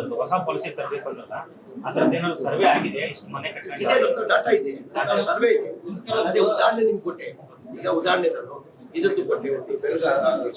ಅದ್ರದ್ದು ಹೊಸ ಪಾಲಿಸಿ ತರಬೇಕು ಅಂದ್ರಲ್ಲ ಅದ್ರದ್ದು ಏನಾದ್ರು ಸರ್ವೆ ಆಗಿದೆ ಇಷ್ಟು ಮನೆ ಇದೆ ನಮ್ದು ಡಾಟಾ ಇದೆ. ಸರ್ವೆ ಇದೆ. ನಾನು ಅದೇ ಉದಾಹರಣೆ ನಿಮ್ಗೆ ಕೊಟ್ಟೆ. ಈಗ ಉದಾಹರಣೆ ನಾನು ಇದರದ್ದು ಕೊಟ್ಟೆ. ಒಂದು ಬೆಳಗ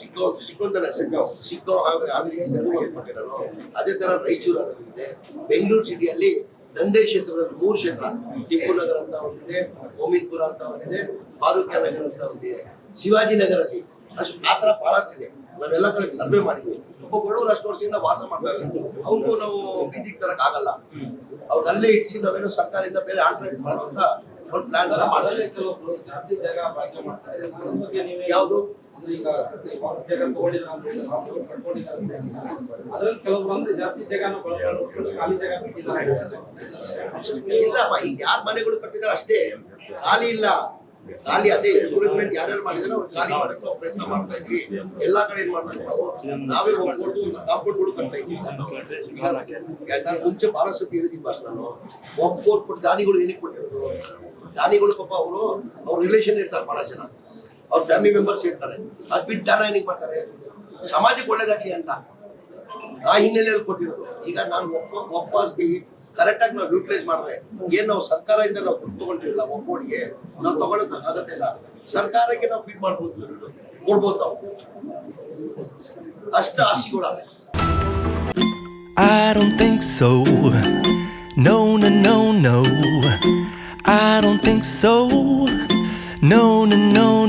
ಸಿಕ್ಕೋ ಸಿಕ್ಕೋಂತಾನೆ ಸಿಕ್ಕೋ ಸಿಕ್ಕೋ ಆದ್ರೆ ಅದು ಒಂದು ಕೊಟ್ಟೆ ನಾನು. ಅದೇ ತರ ರಾಯಚೂರು ಅನ್ನೋದಿದೆ ಬೆಂಗಳೂರು ಸಿಟಿಯಲ್ಲಿ ನಂದೇ ಕ್ಷೇತ್ರದಲ್ಲಿ ಮೂರು ಕ್ಷೇತ್ರ. ಟಿಪ್ಪು ನಗರ ಅಂತ ಒಂದಿದೆ ಮೋಮಿನ್ಪುರ ಅಂತ ಒಂದಿದೆ ಫಾರೂಕ್ಯ ನಗರ ಅಂತ ಒಂದಿದೆ. ಶಿವಾಜಿನಗರಲ್ಲಿ ಅಷ್ಟು ಆ ಥರ ಬಹಳಷ್ಟಿದೆ. ನಾವೆಲ್ಲ ಕಡೆ ಸರ್ವೆ ಮಾಡಿದ್ವಿ. ಒಬ್ಬ ಬಡವರು ಅಷ್ಟು ವರ್ಷದಿಂದ ವಾಸ ಮಾಡ್ತಾರೆ. ಅವ್ರಿಗೂ ನಾವು ಬೀದಿಗೆ ತರಕ್ ಆಗಲ್ಲ. ಅವ್ರು ಅಲ್ಲೇ ಇಟ್ಸಿ ನಾವೇನು ಸರ್ಕಾರದಿಂದ ಬೇರೆ ಆಲ್ಟರ್ನೇಟ್ ಮಾಡುವಂತ ಒಂದು ಪ್ಲಾನ್ ಬಳಕೆ ಮಾಡ್ತಾರೆ ಯಾವುದು? ಅದ್ರಲ್ಲಿ ಜಾಸ್ತಿ ಜಾಗನ ಇಲ್ಲಪ್ಪ ಈಗ ಯಾರ ಮನೆಗಳು ಕಟ್ಟಿದಾರೆ ಅಷ್ಟೇ. ಖಾಲಿ ಇಲ್ಲ. ಖಾಲಿ ಅದೇ ಸೂರ್ಯಮೆಂಟ್ ಯಾರ್ಯಾರು ಮಾಡಿದ್ರೆ ಅವ್ರು ಖಾಲಿ ಮಾಡಕ್ಕೆ ನಾವು ಪ್ರಯತ್ನ ಮಾಡ್ತಾ ಇದ್ವಿ. ಎಲ್ಲಾ ಕಡೆ ನಾವು. ಒಪ್ಕೊಂಡು ಒಂದು ಕಾಂಪೌಂಡ್ಗಳು ಕಟ್ತಾ ಇದ್ವಿ. ನಾನು ಮುಂಚೆ ಬಹಳ ಸತಿ ಹೇಳಿದ್ದೀನಿ ಬಾಸ್ ನಾನು. ಕೊಟ್ಟು ದಾನಿಗಳು ಏನಕ್ಕೆ ಕೊಟ್ಟಿರೋದು? ದಾನಿಗಳು ಪಾಪ ಅವರು, ಅವ್ರ ರಿಲೇಷನ್ ಇರ್ತಾರೆ ಬಹಳ ಜನ. ಅವ್ರ ಫ್ಯಾಮಿಲಿ ಮೆಂಬರ್ಸ್ ಇರ್ತಾರೆ. ಅದ್ ಬಿಟ್ಟು ದಾನ ಏನಕ್ಕೆ ಮಾಡ್ತಾರೆ? ಸಮಾಜಕ್ಕೆ ಒಳ್ಳೇದಾಗ್ಲಿ ಅಂತ. ಆ ಹಿನ್ನೆಲೆಯಲ್ಲಿ ಕೊಟ್ಟಿರೋದು. ಈಗ ನಾನು ಒಫ್ ಒಫ್ ಕರೆಕ್ಟ್ ಆಗಿ ನಾವು ಯೂಟಿಲೈಸ್ ಮಾಡಿದ್ರೆ ಏನ್ ನಾವು ಸರ್ಕಾರದಿಂದ ನಾವು ದುಡ್ಡು ತಗೊಂಡಿರಲಿಲ್ಲ ಒಬ್ಬೋಡಿಗೆ ನಾವು ತಗೊಳ್ಳೋದು ಆಗತ್ತೆ ಇಲ್ಲ ಸರ್ಕಾರಕ್ಕೆ ನಾವು ಫೀಡ್ ಮಾಡ್ಬೋದು ಕೊಡ್ಬೋದು ನಾವು ಅಷ್ಟು ಆಸೆಗಳ I don't think so. No, no, no, no. I don't think so. No, no, no, no.